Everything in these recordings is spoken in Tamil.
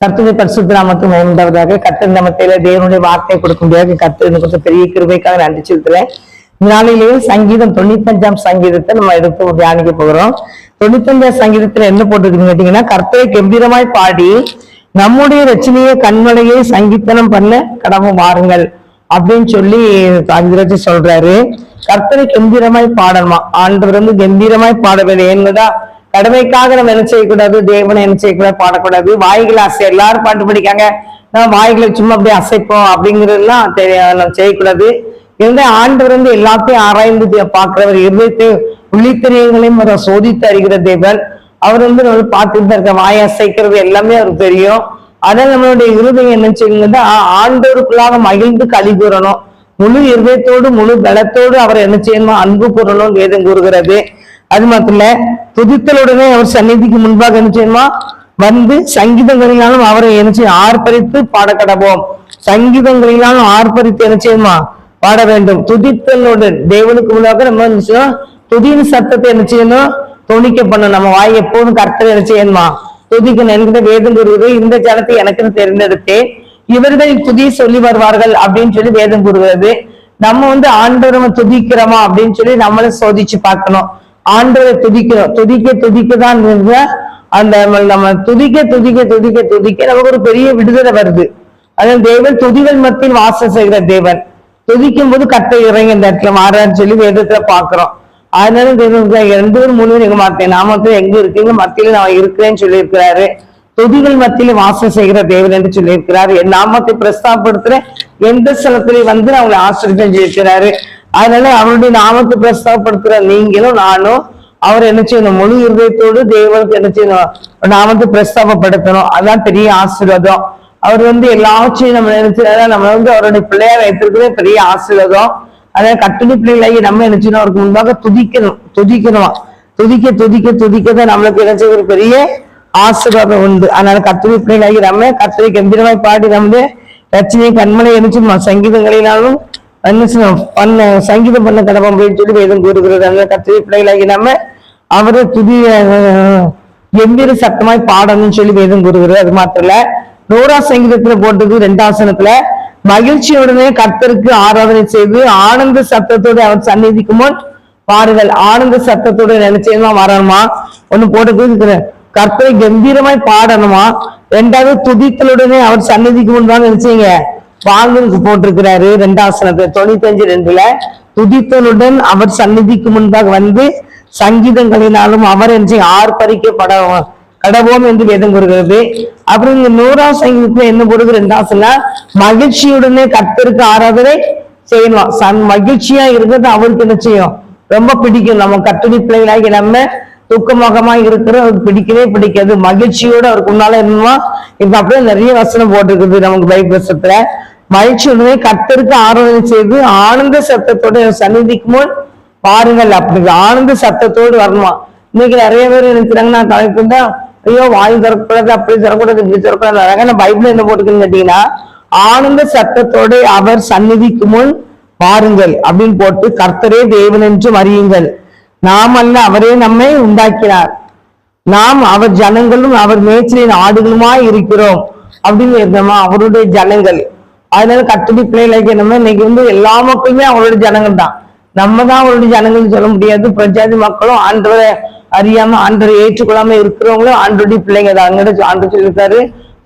கர்த்தனை பரிசுத்த நாமத்துக்கு உண்டாவதாக கர்த்தர் நமத்தில தேவனுடைய வார்த்தை கொடுக்கும்படியாக கர்த்தர் எனக்கு கொடுத்த பெரிய கிருபைக்காக நன்றி செலுத்துறேன் நாளிலேயே சங்கீதம் தொண்ணூத்தஞ்சாம் சங்கீதத்தை நம்ம எடுத்து தியானிக்க போகிறோம். தொண்ணூத்தஞ்சாம் சங்கீதத்துல என்ன போட்டிருக்குன்னு கேட்டீங்கன்னா கர்த்தரை கம்பீரமாய் பாடி நம்முடைய ரச்சனையை கண்மலையை சங்கீதனம் பண்ண கடமை வாருங்கள் அப்படின்னு சொல்லி அங்கிரச்சு சொல்றாரு. கர்த்தரை கம்பீரமாய் பாடணுமா? ஆண்டவர் வந்து கம்பீரமாய் பாட வேண்டும் ஏன்னுதா கடமைக்காக நம்ம என்ன செய்யக்கூடாது? தேவனை என்ன செய்யக்கூடாது? பாடக்கூடாது. வாய்களை அசை எல்லாரும் பாட்டு படிக்காங்க. நம்ம வாய்களை சும்மா அப்படியே அசைப்போம். அப்படிங்கறதெல்லாம் தெரிய- நம்ம செய்யக்கூடாது. இருந்த ஆண்டவர் வந்து எல்லாத்தையும் ஆராய்ந்து பாக்குறவர் பார்க்கிறவர். இருதயத்தை உள்ளித்திரியங்களையும் அவர் சோதித்து அறிகிற தேவன். அவர் வந்து நம்ம பார்த்துட்டு தான் இருக்க வாயை அசைக்கிறது எல்லாமே அவருக்கு தெரியும். அதனால நம்மளுடைய இருதயம் என்ன செய்யுங்கன்னா ஆண்டோருக்குள்ளாக மகிழ்ந்து கழி கூறணும். முழு இருதயத்தோடு முழு பலத்தோடு அவர் என்ன செய்யணும்? அன்பு கூறணும் வேதம் கூறுகிறது. அது மாத்திரம் இல்ல துதித்தலுடனே அவர் சந்நிதிக்கு முன்பாக என்ன செய்யணுமா? வந்து சங்கீதங்களினாலும் அவரை என்ன செய்ய பாட கடவோம் சங்கீதங்களினாலும் ஆர்ப்பரித்து என்ன பாட வேண்டும். துதித்தலுடன் தேவனுக்கு முன்னாக நம்ம என்ன செய்யணும்? துதியின் சத்தத்தை என்ன செய்யணும்? துணிக்க பண்ணணும். நம்ம வாய் எப்போதும் கர்த்தர் என்ன செய்யணுமா? துதிக்கணும் என்கிட்ட வேதம் கூறுவது இந்த ஜனத்தை எனக்குன்னு தெரிந்தெடுத்தேன் இவர்கள் துதி சொல்லி வருவார்கள் அப்படின்னு சொல்லி வேதம் கூறுகிறது. நம்ம வந்து ஆண்டவரை துதிக்கிறோமா அப்படின்னு சொல்லி நம்மள சோதிச்சு பார்க்கணும். ஆண்டவரை துதிக்கிறோம். துதிக்க துதிக்க தான் அந்த நம்ம- துதிக்க துதிக்க துதிக்க துதிக்க நமக்கு ஒரு பெரிய விடுதலை வருது. அதன் தேவன் துதிகள் மத்தியில் வாசம் செய்கிற தேவன். துதிக்கும் போது கட்டை இறங்கி இந்த இடத்துல மாறான்னு சொல்லி வேதத்துல பாக்குறோம் அதனால தேவன் ரெண்டு பேரும் முழுவதும் எங்க மாத்தேன் நாமத்துல எங்க இருக்கீங்க? மத்தியில நான் இருக்கிறேன்னு சொல்லி இருக்கிறாரு துதிகள் மத்தியில வாசம் செய்கிற தேவன் என்று சொல்லியிருக்கிறாரு. என் நாமத்தை பிரஸ்தாபப்படுத்துற எந்த ஸ்தலத்திலையும் வந்து அவங்களை ஆசிரியர் செஞ்சிருக்கிறாரு அதனால அவருடைய நாமத்தை பிரஸ்தாபப்படுத்துற நீங்களும் நானும் அவர் என்ன செய்யணும் முழு இருதயத்தோடு தேவனுக்கு என்ன செய்யணும் நாமத்தை பிரஸ்தாபப்படுத்தணும். அதான் பெரிய ஆசீர்வாதம். அவர் வந்து எல்லாவற்றையும் நம்ம நினைச்சாரு நம்ம வந்து அவருடைய பிள்ளையா வைத்திருக்கிறதே பெரிய ஆசீர்வாதம். அதாவது கட்டுணி பிள்ளைகளாகி நம்ம என்ன செய்யணும் அவருக்கு முன்பாக துதிக்கணும் துதிக்கணும்? துதிக்க துதிக்க துதிக்க தான் நம்மளுக்கு என்ன செய்ய ஒரு பெரிய ஆசீர்வாதம் உண்டு. அதனால கத்திரி பிள்ளைகளாகி நம்ம கத்திரி கம்பீரமாய் பாடி நம்ம ரச்சனையும் கண்மலை எரிச்சு சங்கீதங்களினாலும் பண்ண சங்கீதம் பண்ண கடமை அப்படின்னு சொல்லி வேதம் கூறுகிறது. அதனால கத்திரி பிள்ளைகளாகி நம்ம அவரை துதி கம்பீர சத்தமாய் பாடணும்னு சொல்லி வேதம் கூறுகிறது. அது மாத்திரம் இல்ல நூறா சங்கீதத்துல போட்டது ரெண்டாசனத்துல மகிழ்ச்சியுடனே கர்த்தருக்கு ஆராதனை செய்து ஆனந்த சத்தத்தோடு அவர் சந்நிதிக்கு முன் பாருங்கள் ஆனந்த சத்தத்தோட நினைச்சேன்னா வரணுமா ஒண்ணு போட்டு கர்த்தரை கம்பீரமாய் பாடணுமா? ரெண்டாவது துதித்தலுடனே அவர் சந்நிதிக்கு முன்பாக நினைச்சீங்க வாங்குக்கு போட்டிருக்கிறாரு ரெண்டாசனத்தை தொண்ணூத்தஞ்சு ரெண்டுல. துதித்தலுடன் அவர் சந்நிதிக்கு முன்பாக வந்து சங்கீதங்களினாலும் அவர் என்று ஆர்ப்பரிக்கப்பட கடவோம் என்று வேதம் கூறுகிறது. அப்புறம் இங்க நூறாம் சங்கீதத்துல என்ன போடுது? ரெண்டாசனா மகிழ்ச்சியுடனே கர்த்தருக்கு ஆராதனை செய்யணும். சன் மகிழ்ச்சியா இருக்கிறது அவருக்கு என்ன செய்யும்? ரொம்ப பிடிக்கும். நம்ம கட்டுரை பிள்ளைகளாகி நம்ம துக்கமுகமா இருக்கிற அவருக்கு பிடிக்கவே பிடிக்காது. மகிழ்ச்சியோட அவருக்கு முன்னால என்னமா இப்ப அப்படியே நிறைய வசனம் போட்டிருக்குது நமக்கு பைபிள் மகிழ்ச்சி மகிழ்ச்சியுடனே கர்த்தருக்கு ஆராதனை செய்து ஆனந்த சத்தத்தோட சந்நிதிக்கு முன் பாருங்கள் அப்படி ஆனந்த சத்தத்தோடு வரணுமா? இன்னைக்கு நிறைய பேர் நினைக்கிறாங்க நான் தலைப்பு ஐயோ வாய் தரக்கூடாது அப்படி தரக்கூடாது இப்படி தரக்கூடாது நான் பைபிள் என்ன போட்டுக்குன்னு கேட்டீங்கன்னா ஆனந்த சத்தத்தோடு அவர் சந்நிதிக்கு முன் பாருங்கள் அப்படின்னு போட்டு கர்த்தரே தேவன் என்று அறியுங்கள். நாம் அல்ல அவரே நம்மை உண்டாக்கினார். நாம் அவர் ஜனங்களும் அவர் மேய்ச்சலின் ஆடுகளுமாய் இருக்கிறோம் அப்படின்னு இருந்தோமா? அவருடைய ஜனங்கள். அதனால கட்டுடி பிள்ளைகளுக்கு என்னமோ இன்னைக்கு வந்து எல்லா மக்களுமே அவருடைய ஜனங்கள் தான். நம்ம தான் அவருடைய ஜனங்கள்னு சொல்ல முடியாது. பிரஜாதி மக்களும் ஆண்டவரை அறியாம ஆண்டரை ஏற்றுக்கொள்ளாம இருக்கிறவங்களும் ஆண்டோடைய பிள்ளைங்க தான். அங்கிட்ட ஆண்டு சொல்லியிருக்காரு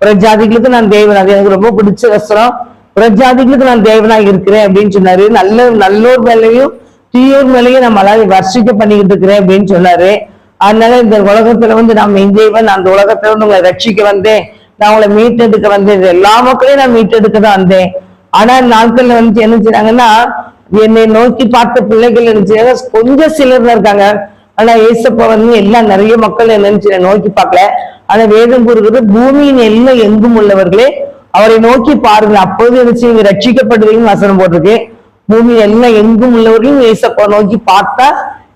பிரஜாதிகளுக்கு நான் தேவன்? அது எனக்கு ரொம்ப பிடிச்ச வசனம். பிரஜாதிகளுக்கு நான் தேவனாக இருக்கிறேன் அப்படின்னு சொன்னாரு. நல்ல நல்லோர் மேலையும் தீயோர் மேலையும் நம்ம அதாவது வர்ஷிக்க பண்ணிக்கிட்டு இருக்கிறேன் அப்படின்னு சொன்னாரு. அதனால இந்த உலகத்துல வந்து நான் இந்தியவன் அந்த உலகத்துல வந்து உங்களை ரட்சிக்க வந்தேன். நான் உங்களை மீட்டெடுக்க வந்தேன். எல்லா மக்களையும் நான் மீட்டெடுக்க தான் வந்தேன். ஆனா நாட்கள்ல வந்து என்ன செய்றாங்கன்னா என்னை நோக்கி பார்த்த பிள்ளைகள் என்ன கொஞ்சம் சிலர் தான் இருக்காங்க. ஆனா ஏசப்ப வந்து எல்லாம் நிறைய மக்கள் என்ன நோக்கி பார்க்கல. ஆனா வேதம் கூறுகிறது பூமியின் எல்லாம் எங்கும் உள்ளவர்களே அவரை நோக்கி பாருங்கள். அப்போது என்ன செய்வீங்க? ரட்சிக்கப்படுவீங்கன்னு வசனம் போட்டிருக்கு. பூமி எல்லாம் எங்கும் உள்ளவர்களும் ஏசப்பா நோக்கி பார்த்தா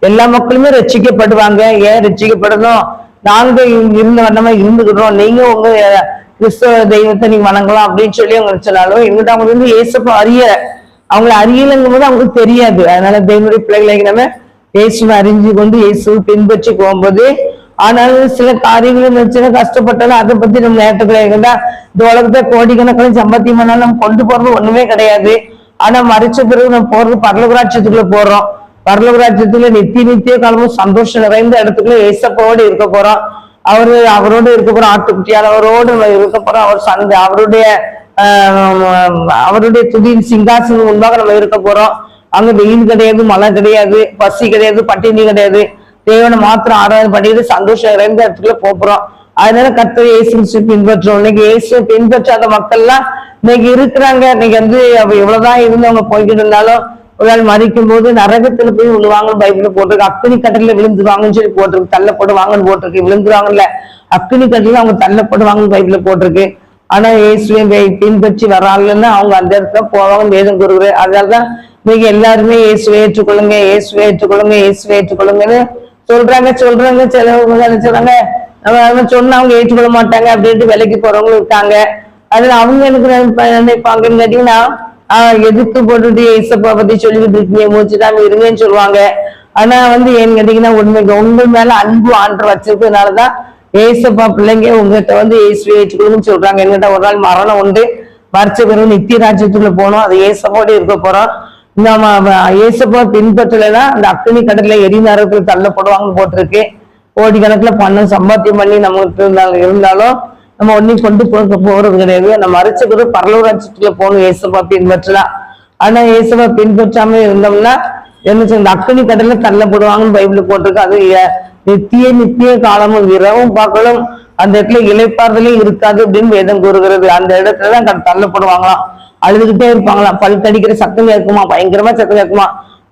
எல்லா மக்களுமே ரட்சிக்கப்படுவாங்க. ஏன் ரட்சிக்கப்படணும்? நாங்க இங்க இருந்த வண்ணமா இருந்துக்கிறோம். நீங்க உங்க கிறிஸ்தவ தெய்வத்தை நீங்க வணங்கலாம் அப்படின்னு சொல்லி அவங்க சொன்னாலும் எங்கிட்ட அவங்க வந்து ஏசப்பா அறிய அவங்கள அறியலைங்கும் போது அவங்களுக்கு தெரியாது. அதனால தெய்வனுடைய பிள்ளைகளை நம்ம இயேசுவை அறிஞ்சு கொண்டு இயேசுவை பின்பற்றி போகும்போது ஆனாலும் சில காரியங்களும் இருந்துச்சுன்னா கஷ்டப்பட்டாலும் அதை பத்தி நம்ம நேரத்துக்குள்ள இந்த உலகத்தை கோடிக்கணக்கில் சம்பாத்தியம் பண்ணாலும் நம்ம கொண்டு போறது ஒண்ணுமே கிடையாது. ஆனா மறிச்ச பிறகு நம்ம போறது பரலகுராட்சியத்துக்குள்ள போறோம். பரலகுராட்சியத்துல நித்திய நித்திய காலமும் சந்தோஷம் நிறைந்த இடத்துக்குள்ள ஏசப்போடு இருக்க போறோம். அவரு அவரோடு இருக்க போறோம் ஆட்டுக்குட்டியால் அவரோடு இருக்க போறோம். அவர் சந்த அவருடைய அவருடைய துதியின் சிங்காசனம் முன்பாக நம்ம இருக்க போறோம். அங்க வெயில் கிடையாது மழை கிடையாது பசி கிடையாது பட்டினி கிடையாது. தேவனை மாத்திரம் ஆராதனை பண்ணிட்டு சந்தோஷம் நிறைந்த இடத்துக்குள்ள போறோம். அதனால கத்தர் இயேசு பின்பற்றோம். இன்னைக்கு இயேசு பின்பற்றாத மக்கள்லாம் இன்னைக்கு இருக்கிறாங்க. இன்னைக்கு வந்து அவ எவ்வளவுதான் இருந்தவங்க போய்கிட்டு இருந்தாலும் ஒரு நாள் மறிக்கும் போது நரகத்துல போய் விழுவாங்கன்னு பைபிள்ல போட்டிருக்கு. அக்னி கட்டில விழுந்துருவாங்கன்னு சொல்லி போட்டிருக்கு. தள்ளப்படுவாங்கன்னு போட்டிருக்கு. விழுந்துருவாங்கல்ல. அக்னி கட்டில அவங்க தள்ளப்படுவாங்கன்னு பைபிள்ல போட்டிருக்கு. ஆனா இயேசுவை பின்பற்றி வராங்கன்னு அவங்க அந்த இடத்துல போவாங்கன்னு வேதம் கூறுகிறது. அதனாலதான் இன்னைக்கு எல்லாருமே இயேசுவை ஏற்றுக்கொள்ளுங்க இயேசுவை ஏற்றுக்கொள்ளுங்க இயேசுவை ஏற்றுக்கொள்ளுங்கன்னு சொல்றாங்க சொல்றாங்க. சிலவங்க என்ன நம்ம சொன்னா அவங்க ஏற்றுக்கொள்ள மாட்டாங்க அப்படின்ட்டு விலைக்கு போறவங்களும் இருக்காங்க. அதுல அவங்க எனக்கு நினைப்பாங்கன்னு கேட்டீங்கன்னா ஆஹ் எதிர்த்து போட்டுட்டு இசப்பா பத்தி சொல்லிக்கிட்டு இருக்கீங்க மூச்சுட்டாம இருங்கன்னு சொல்லுவாங்க. ஆனா வந்து ஏன்னு கேட்டீங்கன்னா உண்மைக்கு உங்க மேல அன்பு ஆண்டு வச்சிருக்கிறதுனாலதான் ஏசப்பா பிள்ளைங்க உங்ககிட்ட வந்து ஏசுவை ஏற்றுக்கணும்னு சொல்றாங்க. என்கிட்ட ஒரு நாள் மரணம் உண்டு. மறைச்ச பிறகு நித்திய ராஜ்யத்துக்குள்ள போனோம். அது ஏசப்போட இருக்க போறோம். நம்ம ஏசப்பா பின்பற்றலைன்னா அந்த அக்னி கடல்ல எரி நரகத்துல தள்ளப்படுவாங்கன்னு போட்டிருக்கு. கோடிக்கணக்கில் பணம் சம்பாத்தியம் பண்ணி நம்மகிட்ட இருந்தாலும் நம்ம ஒன்னையும் கொண்டு போக போறது கிடையாது. நம்ம மறைச்ச பரலூராட்சிக்குள்ள போகணும். ஏசப்பா பின்பற்றலாம். ஆனா ஏசப்பா பின்பற்றாம இருந்தோம்னா என்ன சொல்ல அக்கனி அக்னி கடல்ல தள்ளப்படுவாங்கன்னு பைபிள் போட்டிருக்கு. அது நித்திய நித்திய காலமும் இரவும் பகலும் அந்த இடத்துல இலைப்பாறுதலே இருக்காது அப்படின்னு வேதம் கூறுகிறது. அந்த இடத்துலதான் தள்ளப்படுவாங்களாம். அழுதுகிட்டே இருப்பாங்களாம். பல் தடிக்கிற சத்தம் கேட்குமா? பயங்கரமா சத்தம் கேட்குமா?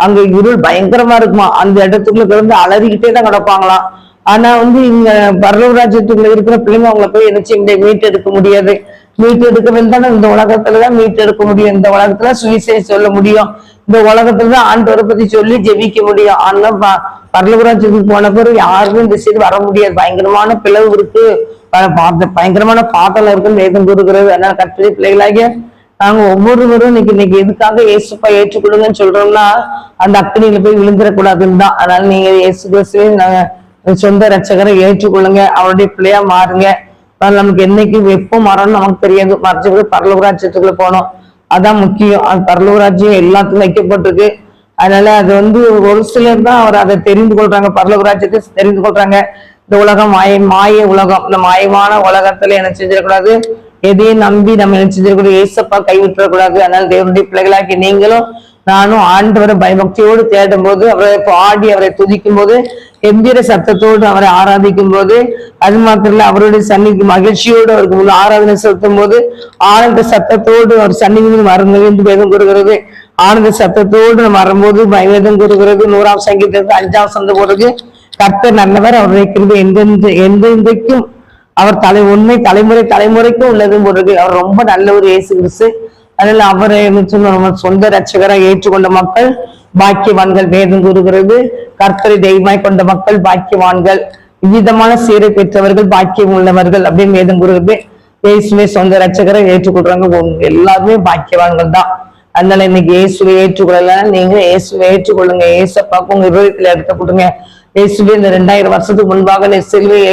அங்க இருள் பயங்கரமா இருக்குமா? அந்த இடத்துக்குள்ள கிடந்து அலறிக்கிட்டே தான் கிடப்பாங்களாம். ஆனா வந்து இங்க பரலவராஜ்யத்துக்குள்ள இருக்கிற பிள்ளைங்க அவங்கள போய் என்ன செய்ய முடியாது? மீட்டு எடுக்க முடியாது. மீட்டு எடுக்க இந்த உலகத்துலதான் மீட்டு எடுக்க முடியும். இந்த உலகத்துல சுவிசேஷம் சொல்ல முடியும். இந்த உலகத்துலதான் ஆண்டவரை பத்தி சொல்லி ஜெபிக்க முடியும். ஆனா ப- பரலவராஜ்யத்துக்கு போன பிறகு யாருமே இந்த சைடு வர முடியாது. பயங்கரமான பிளவு இருக்கு. ப- பாத்த- பயங்கரமான பாத்தலம் இருக்குன்னு வேதம் கூறுகிறது. அதனால கற்று பிள்ளைகளாகிய நாங்க ஒவ்வொருவரும் இன்னைக்கு இன்னைக்கு எதுக்காக இயேசுப்பா ஏற்றுக்கொடுங்கன்னு சொல்றோம்னா அந்த அக்கனியில போய் விழுந்துடக்கூடாதுன்னு தான். அதனால நீங்க இயேசு கிறிஸ்துவே நாங்க சொந்த ரட்சகரை ஏற்றுக்கொள்ளுங்க. அவருடைய பிள்ளையா மாறுங்க. நமக்கு என்னைக்கு எப்போ மரணம் நமக்கு தெரியாது. மறைச்சு பரலோகராட்சியத்துக்குள்ள போனோம் அதான் முக்கியம். அது பரலோகராட்சியம் எல்லாத்துக்கும் வைக்கப்பட்டிருக்கு. அதனால அது வந்து ஒரு சிலர் தான் அவர் அதை தெரிந்து கொள்றாங்க. பரலோகராட்சியத்தை தெரிந்து கொள்றாங்க. இந்த உலகம் மாய மாய உலகம். இந்த மாயமான உலகத்துல என்ன செஞ்சிடக்கூடாது? எதையும் நம்பி நம்ம என்ன செஞ்சிடக்கூடாது? ஏசப்பா கைவிட்டுறக்கூடாது. அதனால தேவனுடைய பிள்ளைகளாக்கி நீங்களும் நானும் ஆண்டவரை பயபக்தியோடு தேடும் போது அவரை பாடி அவரை துதிக்கும் போது எந்திர சத்தத்தோடு அவரை ஆராதிக்கும் போது அது மாத்திரம் இல்ல அவருடைய சன்னிதி மகிழ்ச்சியோடு அவருக்கு முன் ஆராதனை செலுத்தும் போது ஆனந்த சத்தத்தோடு அவர் சன்னிதி மறந்து என்று வேதம் கூறுகிறது. ஆனந்த சத்தத்தோடு நம்ம வரும்போது வேதம் கூறுகிறது. நூறாம் சங்கீதத்துக்கு அஞ்சாம் சந்த போறது கர்த்தர் நல்லவர் அவருடைய கிருபை எந்தெந்த எந்தெந்தைக்கும் அவர் தலை உண்மை தலைமுறை தலைமுறைக்கும் உள்ளதும் போடுறது. அவர் ரொம்ப நல்ல ஒரு இயேசு கிறிஸ்து. அதனால அவரை சொன்ன சொந்த ரட்சகராக ஏற்றுக்கொண்ட மக்கள் பாக்கியவான்கள் வேதம் கூறுகிறது. கர்த்தரை தெய்வமாய் கொண்ட மக்கள் பாக்கியவான்கள். விதமான சீரை பெற்றவர்கள் பாக்கியம் உள்ளவர்கள் அப்படின்னு வேதம் கூறுகிறது. இயேசுவே சொந்த ரட்சகரை ஏற்றுக்கொள்றாங்க எல்லாருமே பாக்கியவான்கள் தான். அதனால இன்னைக்கு இயேசுவை ஏற்றுக்கொள்ளலாம் நீங்க இயேசுவை ஏற்றுக்கொள்ளுங்க. இயேசப்பாக்கு உங்க இருதயத்துல எடுத்து கொடுங்க. இயேசுவே இந்த ரெண்டாயிரம் வருஷத்துக்கு முன்பாக நீ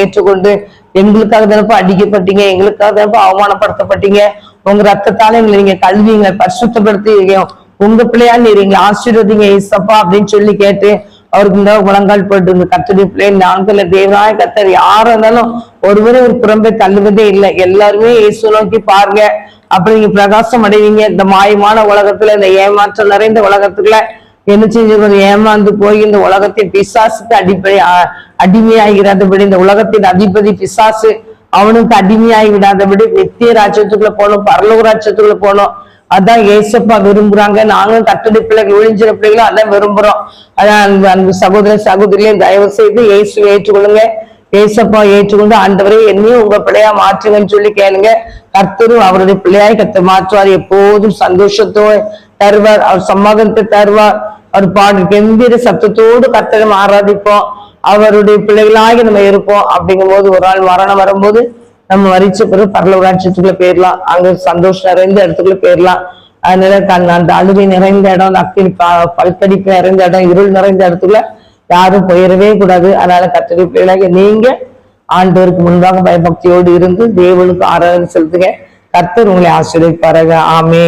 ஏற்றுக்கொண்டு எங்களுக்காக தானப்பா அடிக்கப்பட்டீங்க எங்களுக்காக தானப்பா அவமானப்படுத்தப்பட்டீங்க. உங்க ரத்தத்தால எங்களை நீங்க கல்விங்க பரிசுத்தப்படுத்தி உங்க பிள்ளையா நீங்க ஆசீர்வதிங்க ஏசப்பா அப்படின்னு சொல்லி கேட்டு அவருக்கு இந்த முழங்கால் போட்டு கத்துடைய கத்தடி பிள்ளை நாங்கள் தேவனாய கத்தர் யாரா இருந்தாலும் ஒருவரை ஒரு புறம்பே தள்ளுவதே இல்லை. எல்லாருமே இயேசு நோக்கி பாருங்க. அப்படி நீங்க பிரகாசம் அடைவீங்க. இந்த மாயமான உலகத்துல இந்த ஏமாற்றம் நிறைந்த உலகத்துக்குள்ள என்ன செஞ்சிருக்கோம் ஏமாந்து போய் இந்த உலகத்தின் பிசாசுக்கு அடிப்படை அ- இந்த உலகத்தின் அதிபதி பிசாசு அவனுக்கு அடிமையாகி விடாதபடி நித்திய ராஜ்யத்துக்குள்ள போனோம் பரலோக ராஜ்யத்துக்குள்ள போனோம். அதான் ஏசப்பா விரும்புறாங்க. நாங்களும் கட்டடி பிள்ளைகள் ஒழிஞ்சிற பிள்ளைகளும் அதான் விரும்புறோம். அதான் அன்பு அன்பு சகோதர சகோதரியும் தயவு செய்து இயேசு ஏற்றுக்கொள்ளுங்க. ஏசப்பா ஏற்றுக்கொண்டு ஆண்டவரே என்னையும் உங்க பிள்ளையா மாற்றுங்கன்னு சொல்லி கேளுங்க. கர்த்தரும் அவருடைய பிள்ளையாய் கத்த மாற்றுவார். எப்போதும் சந்தோஷத்தோடு தருவார். அவர் சமாதானத்தை தருவார். அவர் பாடு கம்பீர சத்தத்தோடு கர்த்தரும் ஆராதிப்போம். அவருடைய பிள்ளைகளாகி நம்ம இருப்போம். அப்படிங்கும் போது ஒரு நாள் மரணம் வரும்போது நம்ம மறிச்ச பிறகு பரலவராட்சியத்துக்குள்ள போயிடலாம். அங்க சந்தோஷம் நிறைந்த இடத்துக்குள்ள போயிடலாம். அதனால கண் அந்த அழுகை நிறைந்த இடம் அந்த அக்கினி பல்கடிப்பு நிறைந்த இடம் இருள் நிறைந்த இடத்துல யாரும் போயிடவே கூடாது. அதனால கத்தடி பிள்ளைகளாக நீங்க ஆண்டோருக்கு முன்பாக பயபக்தியோடு இருந்து தேவனுக்கு ஆராதனை செலுத்துங்க. கர்த்தர் உங்களை ஆசிரியப்பாருங்க ஆமே